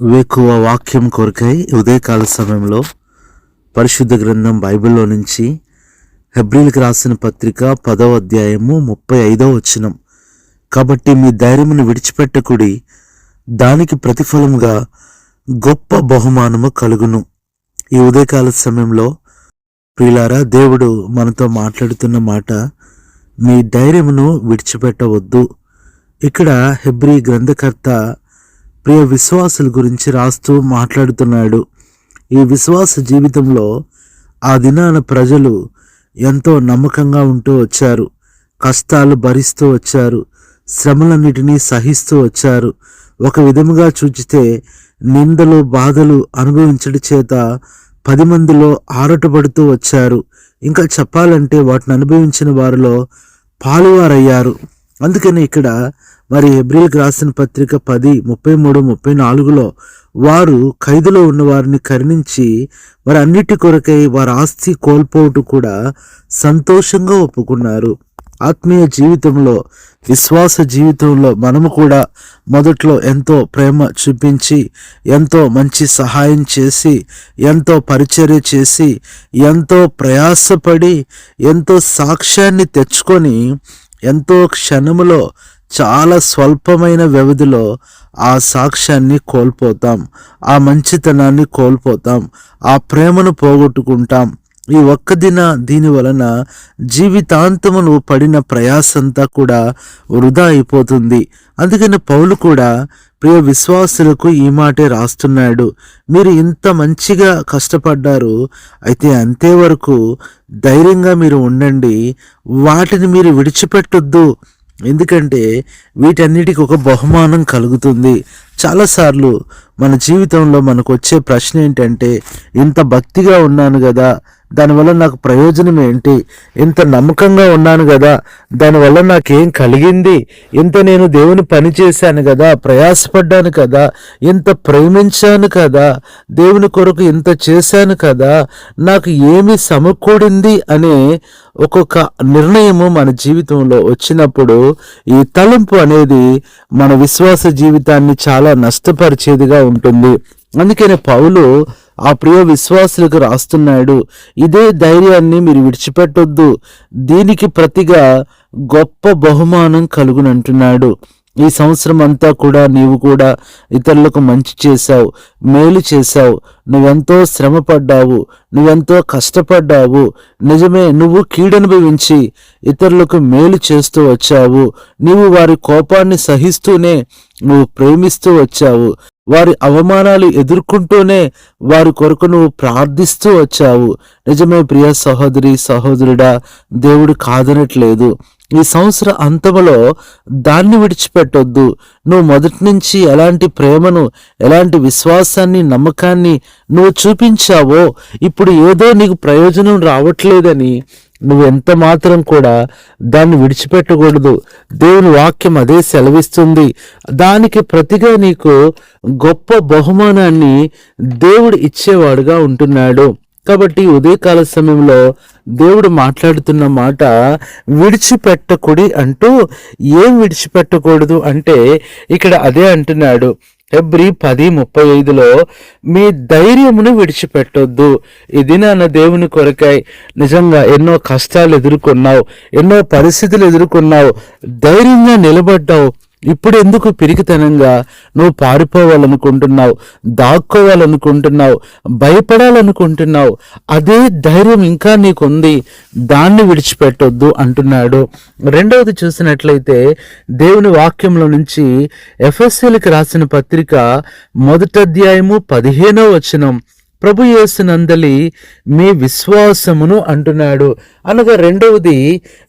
వేకువ వాక్యం కొరకై ఉదయకాల సమయంలో పరిశుద్ధ గ్రంథం బైబిల్లో నుంచి హెబ్రిల్కి రాసిన పత్రిక పదవ అధ్యాయము ముప్పై ఐదవ వచనం. కాబట్టి మీ ధైర్యమును విడిచిపెట్టకుడి దానికి ప్రతిఫలముగా గొప్ప బహుమానము కలుగును. ఈ ఉదయకాల సమయంలో ప్రియులారా దేవుడు మనతో మాట్లాడుతున్న మాట మీ ధైర్యమును విడిచిపెట్టవద్దు. ఇక్కడ హెబ్రి గ్రంథకర్త ప్రియ విశ్వాసుల గురించి రాస్తూ మాట్లాడుతున్నాడు. ఈ విశ్వాస జీవితంలో ఆ దినాన ప్రజలు ఎంతో నమ్మకంగా ఉంటూ వచ్చారు. కష్టాలు భరిస్తూ వచ్చారు. శ్రమలన్నిటినీ సహిస్తూ వచ్చారు. ఒక విధముగా చూచితే నిందలు బాధలు అనుభవించడం చేత పది మందిలో ఆరటపడుతూ వచ్చారు. ఇంకా చెప్పాలంటే వాటిని అనుభవించిన వారిలో పాలువారయ్యారు. అందుకని ఇక్కడ మరి ఎబ్రిల్కి రాసిన పత్రిక పది ముప్పై మూడు ముప్పై నాలుగులో వారు ఖైదులో ఉన్న వారిని కరుణించి వారి అన్నిటి కొరకై వారి ఆస్తి కోల్పోవటం కూడా సంతోషంగా ఒప్పుకున్నారు. ఆత్మీయ జీవితంలో విశ్వాస జీవితంలో మనము కూడా మొదట్లో ఎంతో ప్రేమ చూపించి ఎంతో మంచి సహాయం చేసి ఎంతో పరిచర్య చేసి ఎంతో ప్రయాసపడి ఎంతో సాక్ష్యాన్ని తెచ్చుకొని ఎంతో క్షణములో చాలా స్వల్పమైన వ్యవధిలో ఆ సాక్ష్యాన్ని కోల్పోతాం ఆ మంచితనాన్ని కోల్పోతాం ఆ ప్రేమను పోగొట్టుకుంటాం. ఈ ఒక్క దిన దీని వలన జీవితాంతమును పడిన ప్రయాసంతా కూడా వృధా అయిపోతుంది. అందుకని పౌలు కూడా ప్రియ విశ్వాసులకు ఈ మాటే రాస్తున్నాడు. మీరు ఇంత మంచిగా కష్టపడ్డారు అయితే అంతే వరకు ధైర్యంగా మీరు ఉండండి. వాటిని మీరు విడిచిపెట్టొద్దు. ఎందుకంటే వీటన్నిటికి ఒక బహుమానం కలుగుతుంది. చాలాసార్లు మన జీవితంలో మనకు వచ్చే ప్రశ్న ఏంటంటే ఇంత భక్తిగా ఉన్నాను కదా దానివల్ల నాకు ప్రయోజనం ఏంటి? ఇంత నమ్మకంగా ఉన్నాను కదా దానివల్ల నాకేం కలిగింది? ఇంత నేను దేవుని పని చేశాను కదా ప్రయాసపడ్డాను కదా ఇంత ప్రేమించాను కదా దేవుని కొరకు ఇంత చేశాను కదా నాకు ఏమి సమకూడింది అనే ఒక్కొక్క నిర్ణయము మన జీవితంలో వచ్చినప్పుడు ఈ తలంపు అనేది మన విశ్వాస జీవితాన్ని చాలా నష్టపరిచేదిగా ఉంటుంది. అందుకనే పౌలు ఆ ప్రియ విశ్వాసులకు రాస్తున్నాడు. ఇదే ధైర్యాన్ని మీరు విడిచిపెట్టొద్దు. దీనికి ప్రతిగా గొప్ప బహుమానం కలుగునంటున్నాడు. ఈ సంవత్సరం అంతా కూడా నీవు కూడా ఇతరులకు మంచి చేశావు మేలు చేశావు. నువ్వెంతో శ్రమ పడ్డావు నువ్వెంతో కష్టపడ్డావు. నిజమే నువ్వు కీడనుభవించి ఇతరులకు మేలు చేస్తూ వచ్చావు. నీవు వారి కోపాన్ని సహిస్తూనే నువ్వు ప్రేమిస్తూ వచ్చావు. వారి అవమానాలు ఎదుర్కొంటూనే వారి కొరకు నువ్వు ప్రార్థిస్తూ వచ్చావు. నిజమే ప్రియ సహోదరి సహోదరుడా దేవుడు కాదనట్లేదు. ఈ సంవత్సర అంతములో దాన్ని విడిచిపెట్టొద్దు. నువ్వు మొదటి నుంచి ఎలాంటి ప్రేమను ఎలాంటి విశ్వాసాన్ని నమ్మకాన్ని నువ్వు చూపించావో ఇప్పుడు ఏదో నీకు ప్రయోజనం రావట్లేదని నువ్వు ఎంత మాత్రం కూడా దాన్ని విడిచిపెట్టకూడదు. దేవుని వాక్యం అదే సెలవిస్తుంది. దానికి ప్రతిగా నీకు గొప్ప బహుమానాన్ని దేవుడు ఇచ్చేవాడుగా ఉంటున్నాడు. కాబట్టి ఉదయకాల సమయంలో దేవుడు మాట్లాడుతున్న మాట విడిచిపెట్టకుడి అంటూ ఏం విడిచిపెట్టకూడదు అంటే ఇక్కడ అదే అంటున్నాడు. ఫిబ్రి పది ముప్పై ఐదులో మీ ధైర్యమును విడిచిపెట్టొద్దు. ఇది నాన్న దేవుని కొరకై నిజంగా ఎన్నో కష్టాలు ఎదుర్కొన్నావు ఎన్నో పరిస్థితులు ఎదుర్కొన్నావు ధైర్యంగా నిలబడ్డావు. ఇప్పుడు ఎందుకు పిరికితనంగా? నువ్వు పారిపోవాలనుకుంటున్నావు దాక్కోవాలనుకుంటున్నావు భయపడాలనుకుంటున్నావు. అదే ధైర్యం ఇంకా నీకుంది. దాన్ని విడిచిపెట్టొద్దు అంటున్నాడు. రెండవది చూసినట్లయితే దేవుని వాక్యంలో నుంచి ఎఫ్ఎస్సీలకు రాసిన పత్రిక మొదటి అధ్యాయము పదిహేనో వచనం. ప్రభు యేసునందలి మీ విశ్వాసమును అంటున్నాడు. అనగా రెండవది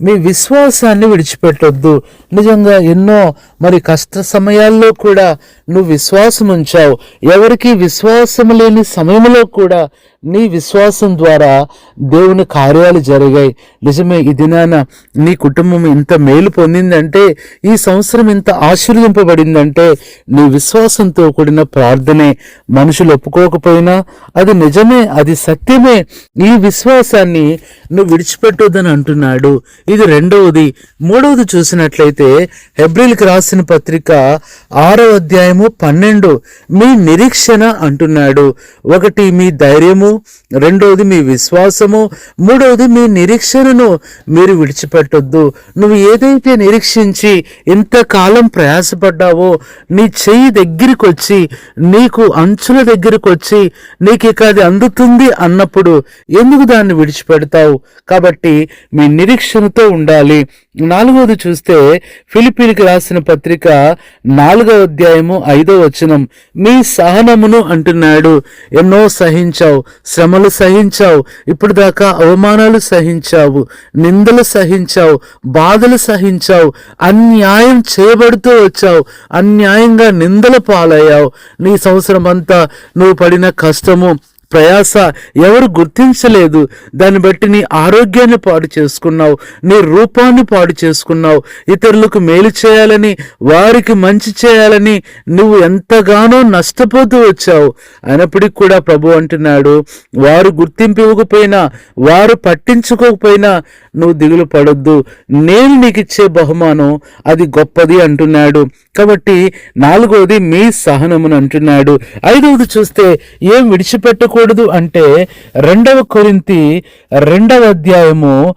మీ విశ్వాసాన్ని విడిచిపెట్టొద్దు. నిజంగా ఎన్నో మరి కష్ట సమయాల్లో కూడా నువ్వు విశ్వాసం ఉంచావు ఎవరికి విశ్వాసం లేని సమయంలో కూడా నీ విశ్వాసం ద్వారా దేవుని కార్యాలు జరిగాయి. నిజమే ఈ దినాన నీ కుటుంబం ఇంత మేలు పొందిందంటే ఈ సంవత్సరం ఇంత ఆశీర్వదింపబడిందంటే నీ విశ్వాసంతో కూడిన ప్రార్థనే మనుషులు ఒప్పుకోకపోయినా అది నిజమే అది సత్యమే. ఈ విశ్వాసాన్ని నువ్వు విడిచిపెట్టొద్దని అంటున్నాడు. ఇది రెండవది. మూడవది చూసినట్లయితే హెబ్రిల్కి రాసిన పత్రిక ఆరో అధ్యాయము పన్నెండు. మీ నిరీక్షణ అంటున్నాడు. ఒకటి మీ ధైర్యము రెండవది మీ విశ్వాసము మూడవది మీ నిరీక్షణను మీరు విడిచిపెట్టొద్దు. నువ్వు ఏదైతే నిరీక్షించి ఇంతకాలం ప్రయాసపడ్డావో నీ చెయ్యి దగ్గరికి వచ్చి నీకు అంచుల దగ్గరికి వచ్చి నీకు ఇక అది అందుతుంది అన్నప్పుడు ఎందుకు దాన్ని విడిచిపెడతావు? కాబట్టి మీ నిరీక్షణతో ఉండాలి. నాలుగవది చూస్తే ఫిలిపీన్కి రాసిన పత్రిక నాలుగవ అధ్యాయము ఐదో వచనం. మీ సహనమును అంటున్నాడు ఎన్నో సహించావు శ్రమలు సహించావు ఇప్పుడు దాకా అవమానాలు సహించావు నిందలు సహించావు బాధలు సహించావు అన్యాయం చేయబడుతూ వచ్చావు అన్యాయంగా నిందల పాలయ్యావు. నీ సంవత్సరం అంతా నువ్వు పడిన కష్టము ప్రయాస ఎవరు గుర్తించలేదు. దాన్ని బట్టి నీ ఆరోగ్యాన్ని పాడు చేసుకున్నావు. నీ రూపాన్ని పాడు చేసుకున్నావు. ఇతరులకు మేలు చేయాలని వారికి మంచి చేయాలని నువ్వు ఎంతగానో నష్టపోతూ వచ్చావు. అయినప్పటికీ కూడా ప్రభు అంటున్నాడు వారు గుర్తింపు ఇవ్వకపోయినా వారు పట్టించుకోకపోయినా నువ్వు దిగులు పడొద్దు. నేను నీకు ఇచ్చే బహుమానం అది గొప్పది అంటున్నాడు. కాబట్టి నాలుగవది మీ సహనమును అంటున్నాడు. ఐదవది చూస్తే ఏం విడిచిపెట్టకూడదు అంటే రెండవ కొరింతి రెండవ అధ్యాయము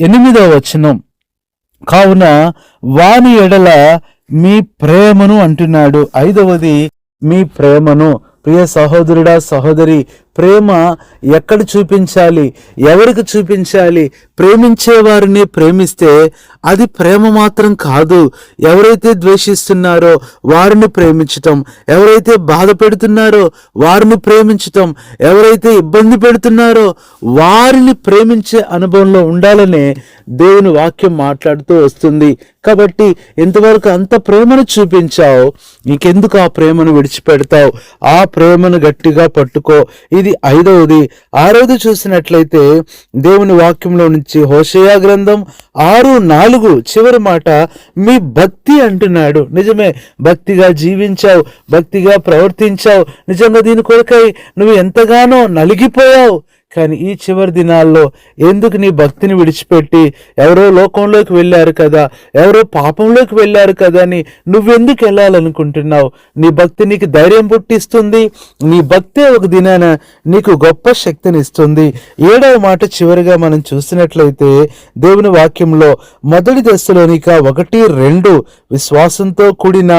ఎనిమిదవ వచనం. కావున వాని ఎడల మీ ప్రేమను అంటున్నాడు. ఐదవది మీ ప్రేమను. ప్రియ సహోదరుడా సహోదరి ప్రేమ ఎక్కడ చూపించాలి? ఎవరికి చూపించాలి? ప్రేమించే వారిని ప్రేమిస్తే అది ప్రేమ మాత్రం కాదు. ఎవరైతే ద్వేషిస్తున్నారో వారిని ప్రేమించటం ఎవరైతే బాధ పెడుతున్నారో వారిని ప్రేమించటం ఎవరైతే ఇబ్బంది పెడుతున్నారో వారిని ప్రేమించే అనుభవంలో ఉండాలనే దేవుని వాక్యం మాట్లాడుతూ వస్తుంది. కాబట్టి ఎంతవరకు అంత ప్రేమను చూపించావు నీకెందుకు ఆ ప్రేమను విడిచిపెడతావు? ఆ ప్రేమను గట్టిగా పట్టుకో. ఇది ఐదవది. ఆరవది చూసినట్లయితే దేవుని వాక్యంలో నుంచి హోషయా గ్రంథం ఆరు నాలుగు చివరి మాట మీ భక్తి అంటున్నాడు. నిజమే భక్తిగా జీవించావు భక్తిగా ప్రవర్తించావు. నిజంగా దీని కొరకై నువ్వు ఎంతగానో నలిగిపోయావు. కానీ ఈ చివరి దినాల్లో ఎందుకు నీ భక్తిని విడిచిపెట్టి ఎవరో లోకంలోకి వెళ్ళారు కదా ఎవరో పాపంలోకి వెళ్ళారు కదా అని నువ్వెందుకు వెళ్ళాలనుకుంటున్నావు? నీ భక్తి నీకు ధైర్యం పుట్టిస్తుంది. నీ భక్తే ఒక దినాన నీకు గొప్ప శక్తిని ఇస్తుంది. ఏడవ మాట చివరిగా మనం చూసినట్లయితే దేవుని వాక్యంలో మొదటి దశలోనిక ఒకటి రెండు విశ్వాసంతో కూడిన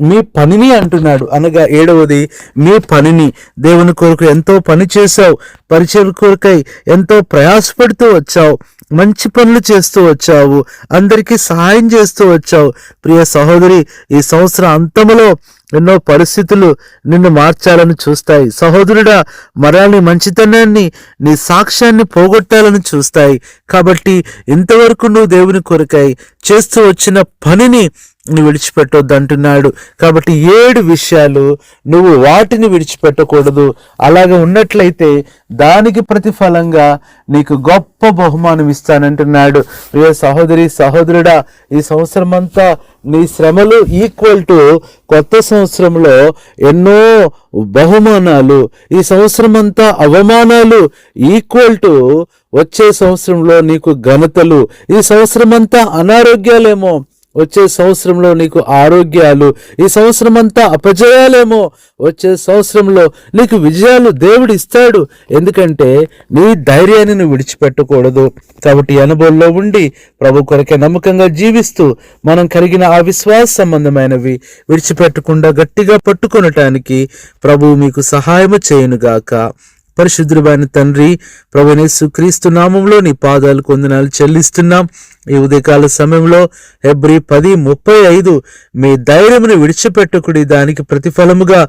మీ పనిని అంటున్నాడు. అనగా ఏడవది మీ పనిని దేవుని కొరకు ఎంతో పని చేశావు. పరిచయం కొరకై ఎంతో ప్రయాసపడుతూ వచ్చావు. మంచి పనులు చేస్తూ వచ్చావు. అందరికీ సహాయం చేస్తూ వచ్చావు. ప్రియ సహోదరి ఈ సంవత్సరం అంతములో ఎన్నో పరిస్థితులు నిన్ను మార్చాలని చూస్తాయి. సహోదరుడా మరాలి మంచితనాన్ని నీ సాక్ష్యాన్ని పోగొట్టాలని చూస్తాయి. కాబట్టి ఇంతవరకు నువ్వు దేవుని కొరకై చేస్తూ వచ్చిన పనిని విడిచిపెట్టొద్దు అంటున్నాడు. కాబట్టి ఏడు విషయాలు నువ్వు వాటిని విడిచిపెట్టకూడదు. అలాగే ఉన్నట్లయితే దానికి ప్రతిఫలంగా నీకు గొప్ప బహుమానం ఇస్తానంటున్నాడు. ప్రియ సహోదరి సహోదరుడా ఈ సంవత్సరం అంతా నీ శ్రమలు ఈక్వల్ టు కొత్త సంవత్సరంలో ఎన్నో బహుమానాలు ఈ సంవత్సరం అంతా అవమానాలు ఈక్వల్ టు వచ్చే సంవత్సరంలో నీకు ఘనతలు ఈ సంవత్సరం అంతా అనారోగ్యాలేమో వచ్చే సంవత్సరంలో నీకు ఆరోగ్యాలు ఈ సంవత్సరం అంతా అపజయాలేమో. వచ్చే సంవత్సరంలో నీకు విజయాలు దేవుడు ఇస్తాడు. ఎందుకంటే నీ ధైర్యాన్ని నువ్వు విడిచిపెట్టకూడదు. కాబట్టి అనుభవంలో ఉండి ప్రభు కొరకే నమ్మకంగా జీవిస్తూ మనం కలిగిన ఆ విశ్వాస సంబంధమైనవి విడిచిపెట్టకుండా గట్టిగా పట్టుకొనటానికి ప్రభు మీకు సహాయము చేయనుగాక. పరిశుద్ధుడైన తండ్రి ప్రభునేసు క్రీస్తు నామంలో నీ పాదాలు కొందనాలు చెల్లిస్తున్నాం. ఈ ఉదయకాల సమయంలో ఎబ్రి పది ముప్పై ఐదు మీ ధైర్యమును విడిచిపెట్టకుడి. దానికి ప్రతిఫలముగా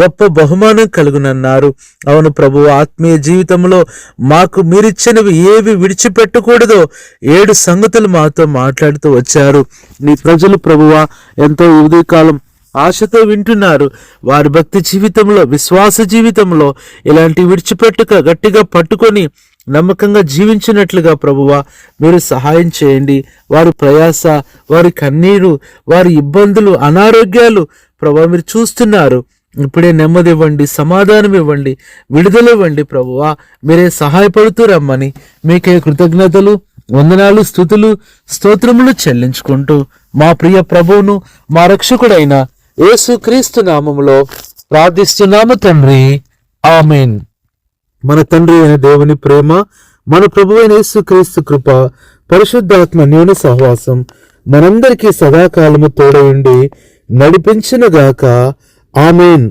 గొప్ప బహుమానం కలుగునన్నారు. అవును ప్రభు ఆత్మీయ జీవితంలో మాకు మీరిచ్చినవి ఏవి విడిచిపెట్టకూడదో ఏడు సంగతులు మాతో మాట్లాడుతూ వచ్చారు. నీ ప్రజలు ప్రభువా ఎంతో ఉదయకాలం ఆశతో వింటున్నారు. వారి భక్తి జీవితంలో విశ్వాస జీవితంలో ఇలాంటి విడిచిపెట్టక గట్టిగా పట్టుకొని నమ్మకంగా జీవించినట్లుగా ప్రభువా మీరు సహాయం చేయండి. వారి ప్రయాస వారి కన్నీరు వారి ఇబ్బందులు అనారోగ్యాలు ప్రభా మీరు చూస్తున్నారు. ఇప్పుడే నెమ్మది ఇవ్వండి సమాధానం ఇవ్వండి విడుదల ఇవ్వండి ప్రభువా. మీరే సహాయపడుతూ రమ్మని మీకే కృతజ్ఞతలు వందనాలు స్థుతులు స్తోత్రములు చెల్లించుకుంటూ మా ప్రియ ప్రభువును మా రక్షకుడైన యేసుక్రీస్తు నామములో ప్రార్థిస్తున్నాము తండ్రి. ఆమెన్. మన తండ్రి అయిన దేవుని ప్రేమ మన ప్రభు అయిన యేసుక్రీస్తు కృప పరిశుద్ధాత్మ న్యూన సహవాసం మనందరికీ సదాకాలము తోడయుండి నడిపించినగాక. ఆమెన్.